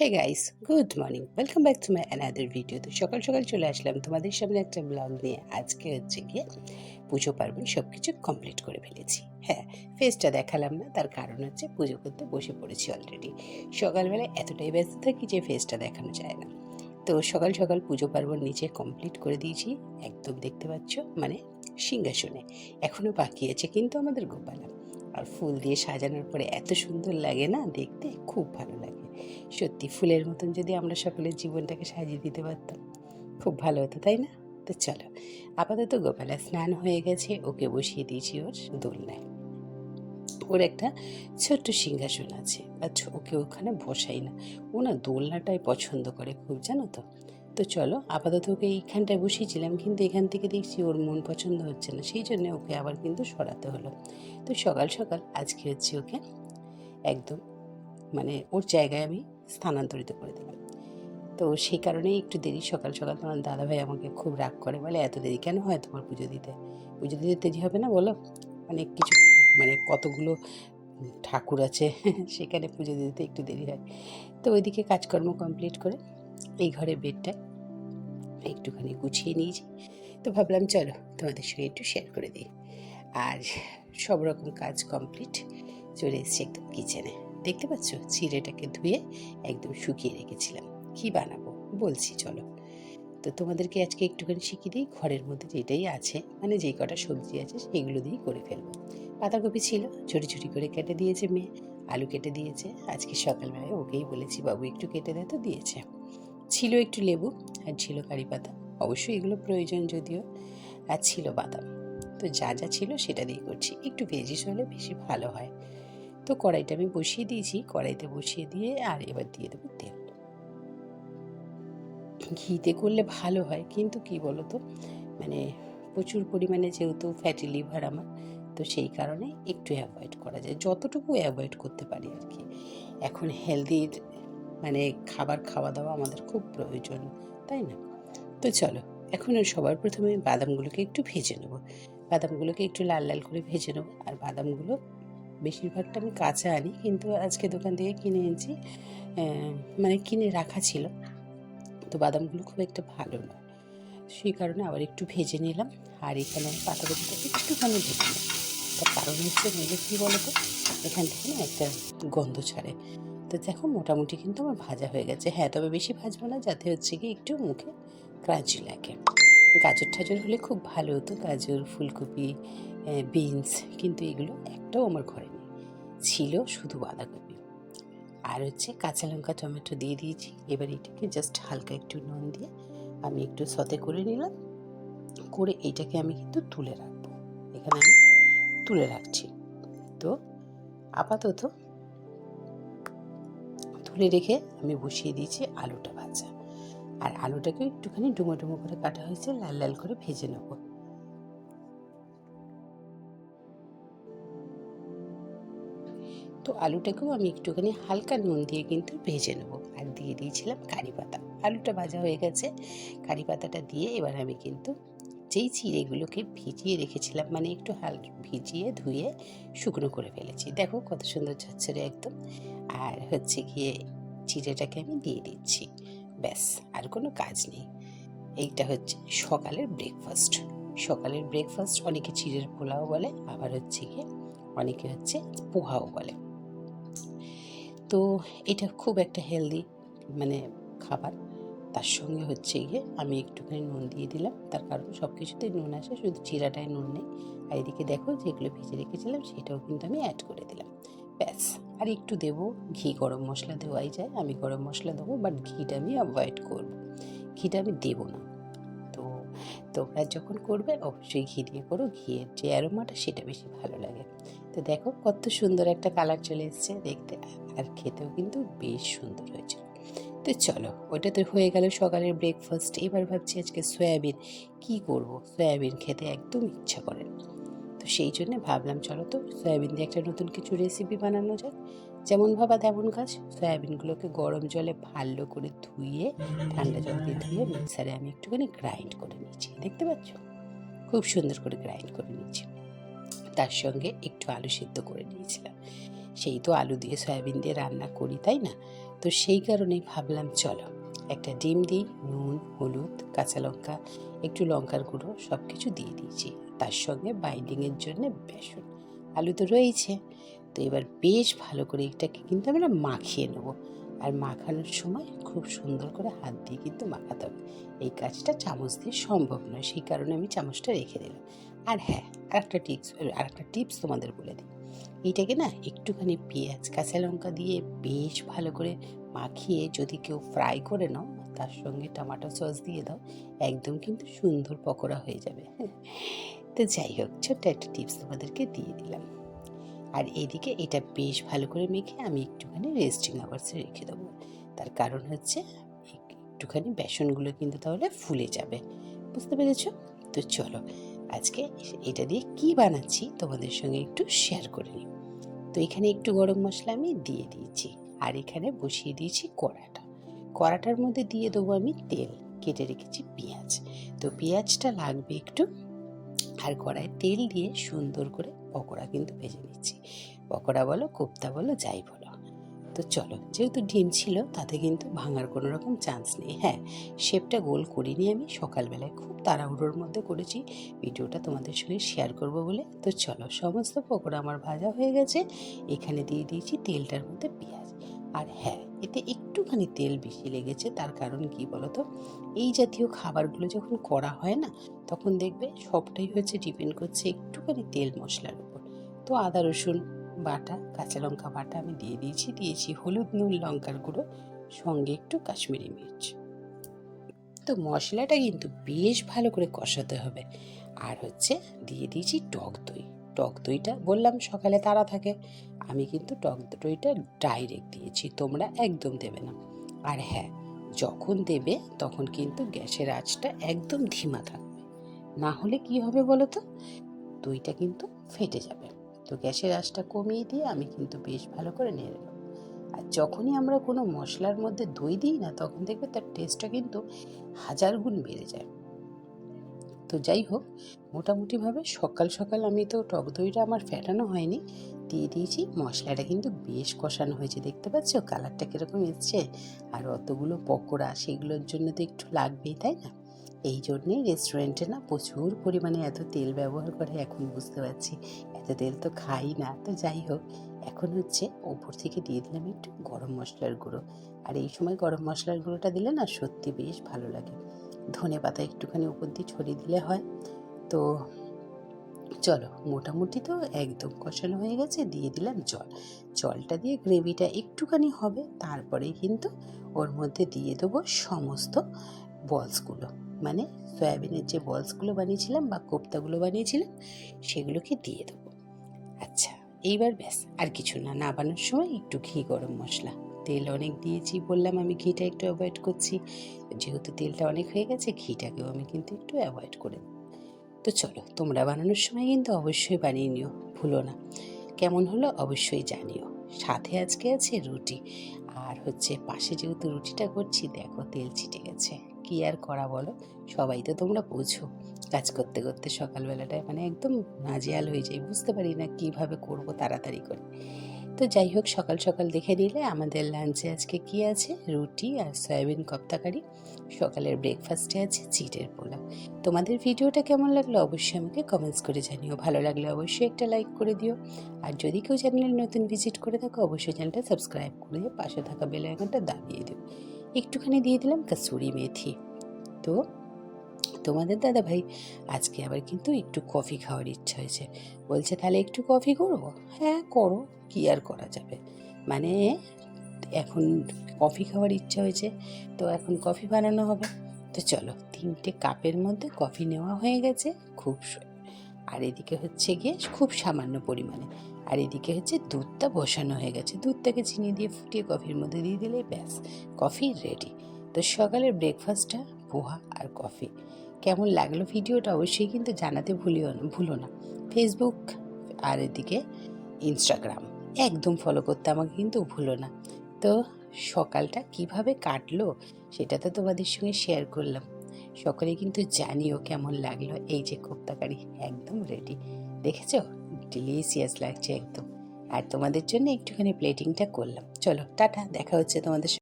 Hey guys good morning welcome back to my another video তো সকাল সকাল চলে আসলাম তোমাদের সামনে একটা ব্লগ নিয়ে। আজকে হচ্ছে গিয়ে পুজো পার্বণ সব কিছু কমপ্লিট করে ফেলেছি। হ্যাঁ ফেসটা দেখালাম না, তার কারণ হচ্ছে পুজো করতে বসে পড়েছি অলরেডি সকালবেলা এতটাই ব্যস্ত থাকি যে ফেসটা দেখানো যায় না। তো সকাল সকাল পুজো পার্বণ নিচে কমপ্লিট করে দিয়েছি, একদম দেখতে পাচ্ছ মানে সিংহাসনে। এখনও বাকি আছে কিন্তু আমাদের গোপালা। আর ফুল দিয়ে সাজানোর পরে এত সুন্দর লাগে না দেখতে, খুব ভালো লাগে। সত্যি ফুলের মতন যদি আমরা সকলের জীবনটাকে সাজিয়ে দিতে পারতাম, খুব ভালো হতো, তাই না? তো চলো, আপাতত গোপালা স্নান হয়ে গেছে, ওকে বসিয়ে দিয়েছি ওর দোলনায়। ওর একটা ছোট্ট সিংহাসন আছে ছ- ওকে ওখানে বসাই না। ও না দোলনাটাই পছন্দ করে খুব, জানো তো? তো চলো, আপাতত ওকে এইখানটায় বসিয়েছিলাম, কিন্তু এখান থেকে দেখছি ওর মন পছন্দ হচ্ছে না, সেই জন্য ওকে আবার কিন্তু সরাতে হলো। তো সকাল সকাল আজকে হচ্ছে ওকে একদম মানে ওর জায়গায় আমি স্থানান্তরিত করে দিলাম। তো সেই কারণেই একটু দেরি, সকাল সকাল তোমার দাদাভাই আমাকে খুব রাগ করে, বলে, এত দেরি কেন হয় তোমার পুজো দিতে? পুজো দিতে দেরি হবে না, বলো? অনেক কিছু মানে কতগুলো ঠাকুর আছে সেখানে পুজো দিতে একটু দেরি হয়। তো ওইদিকে কাজকর্ম কমপ্লিট করে এই ঘরে বেডটা একটুখানি গুছিয়ে নিয়েছি। তো ভাবলাম, চলো, তোমাদের সঙ্গে একটু শেয়ার করে দিই। আর সব রকম কাজ কমপ্লিট চলে এসেছি একদম কিচেনে দেখতে পাচ্ছ? চিড়েটাকে ধুয়ে একদম শুকিয়ে রেখেছিলাম। কি বানাবো? বলছি, চলো। তো তোমাদেরকে আজকে একটুখানি শিখিয়ে দিই, ঘরের মধ্যে যেটাই আছে মানে যেই কটা সবজি আছে সেইগুলো দিয়েই করে ফেলব। পাতাকপি ছিল, ছোটো ছোটো করে কেটে দিয়েছে মেয়ে, আলু কেটে দিয়েছে। আজকে সকালবেলায় ওকেই বলেছি, বাবু একটু কেটে দে তো দিয়েছে। ছিল একটু লেবু আর ছিল কারি পাতা। অবশ্যই এগুলো প্রয়োজন যদিও, আর ছিল বাদাম। তো যা যা ছিল সেটা দিয়ে করছি। একটু ভেজিস হলে বেশি ভালো হয়। তো কড়াইটা আমি বসিয়ে দিয়েছি, কড়াইতে বসিয়ে দিয়ে আর এবার দিয়ে দেবো তেল। ঘিতে করলে ভালো হয়, কিন্তু কি বলো তো মানে প্রচুর পরিমাণে যেহেতু ফ্যাটি লিভার আমার, তো সেই কারণে একটু অ্যাভয়েড করা যায়। যতটুকু অ্যাভয়েড করতে পারি আর কি। এখন হেলদির মানে খাবার খাওয়া দাওয়া আমাদের খুব প্রয়োজন, তাই না? তো চলো, এখন সবার প্রথমে বাদামগুলোকে একটু ভেজে নেব। বাদামগুলোকে একটু লাল লাল করে ভেজে নেব, আর বাদামগুলো বেশিরভাগটা আমি কাঁচা আনি কিন্তু আজকে দোকান থেকে কিনে এনেছি মানে কিনে রাখা ছিল। তো বাদামগুলো খুব একটা ভালো নয় সেই কারণে আবার একটু ভেজে নিলাম, আর এখানে আমি একটুখানি ভেজে নিলাম। তার কারণ হচ্ছে নইলে কী বলো তো এখান থেকে না একটা গন্ধ ছাড়ে। তো দেখো, মোটামুটি কিন্তু আমার ভাজা হয়ে গেছে। হ্যাঁ তবে বেশি ভাজবো না, যাতে হচ্ছে কি একটু মুখে ক্রাঞ্চি লাগে। গাজর ঠাজর হলে খুব ভালো হতো। গাজর, ফুলকপি বিনস কিন্তু এগুলো একটাও আমার ঘরে নেই। ছিল শুধু বাঁধাকপি। আর হচ্ছে কাঁচা লঙ্কা, টমেটো দিয়ে দিয়েছি। এবার এটাকে জাস্ট হালকা একটু নুন দিয়ে আমি একটু সতে করে নিলাম। করে এইটাকে আমি কিন্তু তুলে রাখব। এখানে আমি তুলে রাখছি। তো আপাতত তুলে রেখে আমি বসিয়ে দিয়েছি আলুটা ভাজা। আর আলুটাকে একটুখানি ডুমো ডুমো করে কাটা হয়েছে, লাল লাল করে ভেজে নেব। তো আলুটাকেও আমি একটুখানি হালকা নুন দিয়ে কিন্তু ভেজে নেব। আর দিয়ে দিয়েছিলাম কারি পাতা। আলুটা ভাজা হয়ে গেছে। কারি পাতাটা দিয়ে এবার আমি কিন্তু যেই চিড়েগুলোকে ভিজিয়ে রেখেছিলাম মানে একটু হাল ভিজিয়ে ধুয়ে শুকনো করে ফেলেছি। দেখো কত সুন্দর ঝরঝরে একদম। আর হচ্ছে গিয়ে চিড়েটাকে আমি দিয়ে দিচ্ছি। ব্যাস, আর কোনো কাজ নেই। এইটা হচ্ছে সকালের ব্রেকফাস্ট সকালের ব্রেকফাস্ট অনেকে চিড়ের পোলাও বলে, আবার হচ্ছে গিয়ে অনেকে হচ্ছে পোহাও বলে। তো এটা খুব একটা হেলদি মানে খাবার। তার সঙ্গে হচ্ছে গিয়ে আমি একটুখানি নুন দিয়ে দিলাম। তার কারণ সব কিছুতেই নুন আসে শুধু চিরাটায় নুন নেই। আর এদিকে দেখো যেগুলো ভেজে রেখেছিলাম সেটাও কিন্তু আমি অ্যাড করে দিলাম। ব্যাস। আর একটু দেবো ঘি, গরম মশলা দেওয়াই যায়। আমি গরম মশলা দেবো বাট ঘিটা আমি অ্যাভয়েড করব। ঘিটা আমি দেবো না। তো তোমরা যখন করবে, অবশ্যই ঘি দিয়ে করো। ঘিয়ের যে অ্যারোমাটা সেটা বেশি ভালো লাগে। তো দেখো কত সুন্দর একটা কালার চলে এসেছে। দেখতে আর খেতেও কিন্তু বেশ সুন্দর হয়েছিল। তো চলো, ওটা তো হয়ে গেল সকালের ব্রেকফাস্ট এবার ভাবছি আজকে সয়াবিন কি করব? সয়াবিন খেতে একদম ইচ্ছা করে না। তো সেই জন্য ভাবলাম, চলো তো সয়াবিন দিয়ে একটা নতুন কিছু রেসিপি বানানো যায় যেমন ভাবা তেমন কাজ, সয়াবিনগুলোকে গরম জলে ভালো করে ধুয়ে, ঠান্ডা জল দিয়ে ধুয়ে মিক্সারে আমি একটুখানি গ্রাইন্ড করে নিয়েছি। দেখতে পাচ্ছ? খুব সুন্দর করে গ্রাইন্ড করে নিয়েছি। তার সঙ্গে একটু আলু সিদ্ধ করে নিয়েছিলাম। সেই তো আলু দিয়ে সয়াবিন দিয়ে রান্না করি, তাই না? তো সেই কারণেই ভাবলাম, চলো একটা ডিম দিই, নুন, হলুদ, কাঁচা লঙ্কা, একটু লঙ্কার গুঁড়ো সব কিছু দিয়ে দিয়েছি। তার সঙ্গে বাইন্ডিংয়ের জন্য বেসন, আলু তো রয়েছে তো এবার বেশ ভালো করে এটাকে কিন্তু আমরা মাখিয়ে নেব। আর মাখানোর সময় খুব সুন্দর করে হাত দিয়ে কিন্তু মাখাতে হবে। এই কাজটা চামচ দিয়ে সম্ভব নয়, সেই কারণে আমি চামচটা রেখে দিলাম। আর হ্যাঁ আর একটা টিপস আর একটা টিপস তোমাদের বলে দিই। এইটাকে না একটুখানি পেঁয়াজ, কাঁচা লঙ্কা দিয়ে বেশ ভালো করে মাখিয়ে যদি কেউ ফ্রাই করে নাও, তার সঙ্গে টমাটো সস দিয়ে দাও, একদম কিন্তু সুন্দর পকোড়া হয়ে যাবে। তো যাই হোক, ছোট্ট একটা টিপস তোমাদেরকে দিয়ে দিলাম। আর এদিকে এটা বেশ ভালো করে মেখে আমি একটুখানি রেস্টিং আওয়ার্সে রেখে দেবো। তার কারণ হচ্ছে, একটুখানি বেসনগুলো কিন্তু তাহলে ফুলে যাবে। বুঝতে পেরেছ? তো চলো আজকে এটা দিয়ে কি বানাচ্ছি তোমাদের সঙ্গে একটু শেয়ার করে নিই। তো এখানে একটু গরম মশলা আমি দিয়ে দিয়েছি আর এখানে বসিয়ে দিয়েছি কড়াটা। কড়াটার মধ্যে দিয়ে দেবো আমি তেল, কেটে রেখেছি পেঁয়াজ। তো পেঁয়াজটা লাগবে একটু আর কড়ায় তেল দিয়ে সুন্দর করে পকোড়া কিন্তু ভেজে নিচ্ছি। পকোড়া বলো, কোপ্তা বলো, যাই বলো। তো চলো, যেহেতু ডিম ছিল, তাতে কিন্তু ভাঙার কোনো রকম চান্স নেই। হ্যাঁ শেপটা গোল করিনি আমি, সকালবেলায় খুব তাড়াহুড়োর মধ্যে করেছি। ভিডিওটা তোমাদের সঙ্গে শেয়ার করব বলে। তো চলো, সমস্ত পকোড়া আমার ভাজা হয়ে গেছে। এখানে দিয়ে দিয়েছি তেলটার মধ্যে পেঁয়াজ। আর হ্যাঁ এতে একটুখানি তেল বেশি লেগেছে, তার কারণ কি বলতো? এই জাতীয় খাবারগুলো যখন করা হয় না, তখন দেখবে সবটাই হচ্ছে ডিপেন্ড করছে একটুখানি তেল মশলার উপর। তো আদা রসুন বাটা, কাঁচা লঙ্কা বাটা আমি দিয়ে দিয়েছি দিয়েছি হলুদ, নুন, লঙ্কার গুঁড়ো, সঙ্গে একটু কাশ্মীরি মির্চ। তো মশলাটা কিন্তু বেশ ভালো করে কষাতে হবে। আর হচ্ছে দিয়ে দিয়েছি টক দই। টক দইটা বললাম সকালে তারা থাকে। আমি কিন্তু টক দইটা ডাইরেক্ট দিয়েছি, তোমরা একদম দেবে না। আর হ্যাঁ যখন দেবে তখন কিন্তু গ্যাসের আঁচটা একদম ধিমা থাকবে। না হলে কি হবে বলো তো দইটা কিন্তু ফেটে যাবে। তো গ্যাসের আঁচটা কমিয়ে দিয়ে আমি কিন্তু বেশ ভালো করে নেড়ে নেব আর যখনই আমরা কোনো মশলার মধ্যে দই দিই না, তখন দেখবে তার টেস্টটা কিন্তু হাজার গুণ বেড়ে যায়। তো যাই হোক, মোটামুটিভাবে সকাল সকাল আমি তো টক দইটা আমার ফেটানো হয়নি, দিয়ে দিয়েছি। মশলাটা কিন্তু বেশ কষানো হয়েছে, দেখতে পাচ্ছ? কালারটা কীরকম এসছে। আর অতগুলো পকোড়া, সেগুলোর জন্য তো একটু লাগবেই, তাই না? এই জন্যেই রেস্টুরেন্টে না প্রচুর পরিমাণে এত তেল ব্যবহার করে এখন বুঝতে পারছি। এত তেল তো খাই না। তো যাই হোক, এখন হচ্ছে ওপর থেকে দিয়ে দিলাম একটু গরম মশলার গুঁড়ো। আর এই সময় গরম মশলার গুঁড়োটা দিলে না সত্যি বেশ ভালো লাগে। ধনে পাতা একটুখানি উপর দিয়ে ছড়িয়ে দিলে হয়। তো চলো, মোটামুটি তো একদম কষানো হয়ে গেছে, দিয়ে দিলাম জল। জলটা দিয়ে গ্রেভিটা একটুখানি হবে, তারপরেই কিন্তু ওর মধ্যে দিয়ে দেবো সমস্ত বলসগুলো মানে সয়াবিনের যে বলসগুলো বানিয়েছিলাম বা কোপ্তাগুলো বানিয়েছিলাম, সেগুলোকে দিয়ে দেবো। আচ্ছা এইবার ব্যাস, আর কিছু না। নাবানোর সময় একটু ঘি গরম মশলা। তেল অনেক দিয়েছি, বললাম আমি ঘিটা একটু অ্যাভয়েড করছি। যেহেতু তেলটা অনেক হয়ে গেছে, ঘিটাকেও আমি কিন্তু একটু অ্যাভয়েড করে তো চলো, তোমরা বানানোর সময় কিন্তু অবশ্যই বানিয়ে নিও, ভুলো না। কেমন হলো অবশ্যই জানিও। সাথে আজকে আছে রুটি। আর হচ্ছে পাশে যেহেতু রুটিটা করছি, দেখো তেল ছিটে গেছে। কি আর করা বলো? সবাই তো তোমরা বোঝো। কাজ করতে করতে সকালবেলাটায় মানে একদম নাজেয়াল হয়ে যায় বুঝতে পারি না কীভাবে করব তাড়াতাড়ি করে। তো যাই হোক, সকাল সকাল দেখে নিলে আমাদের লাঞ্চে আজকে কি আছে? রুটি আর সয়াবিন কপ্তাকারি। সকালের ব্রেকফাস্টে আছে চিটের পোলাও। তোমাদের ভিডিওটা কেমন লাগল অবশ্যই আমাকে কমেন্টস করে জানিও। ভালো লাগলে অবশ্যই একটা লাইক করে দিও। আর যদি কেউ চ্যানেলে নতুন ভিজিট করে থাকো, অবশ্যই চ্যানেলটা সাবস্ক্রাইব করে দিয়ে পাশে থাকা বেল আইকনটা দাবিয়ে দিও। একটুখানি দিয়ে দিলাম কাসুরি মেথি। তো তোমাদের দাদা ভাই আজকে আবার কিন্তু একটু কফি খাওয়ার ইচ্ছা হয়েছে। বলছে, তাহলে একটু কফি করব হ্যাঁ করো, কি আর করা যাবে? মানে এখন কফি খাওয়ার ইচ্ছা হয়েছে, তো এখন কফি বানানো হবে। তো চলো, তিনটে কাপের মধ্যে কফি নেওয়া হয়ে গেছে, খুব আর এদিকে হচ্ছে গিয়ে খুব সামান্য পরিমাণে। আর এদিকে হচ্ছে দুধটা বসানো হয়ে গেছে। দুধটাকে চিনি দিয়ে ফুটিয়ে কফির মধ্যে দিয়ে দিলে ব্যাস, কফি রেডি তো সকালের ব্রেকফাস্টটা পোহা আর কফি। কেমন লাগল ভিডিওটা অবশ্যই কিন্তু জানাতে ভুলিও ভুলো না। ফেসবুক আর এদিকে ইনস্টাগ্রাম একদম ফলো করতে আমাকে কিন্তু ভুলো না। তো সকালটা কীভাবে কাটলো সেটা তো তোমাদের সঙ্গে শেয়ার করলাম। সকলে কিন্তু জানিও কেমন লাগল এই যে কোপ্তাকারি, একদম রেডি দেখেছ? ডিলিশিয়াস লাগছে একদম আর তোমাদের জন্য একটুখানি প্লেটিংটা করলাম চলো টাটা দেখা হচ্ছে তোমাদের।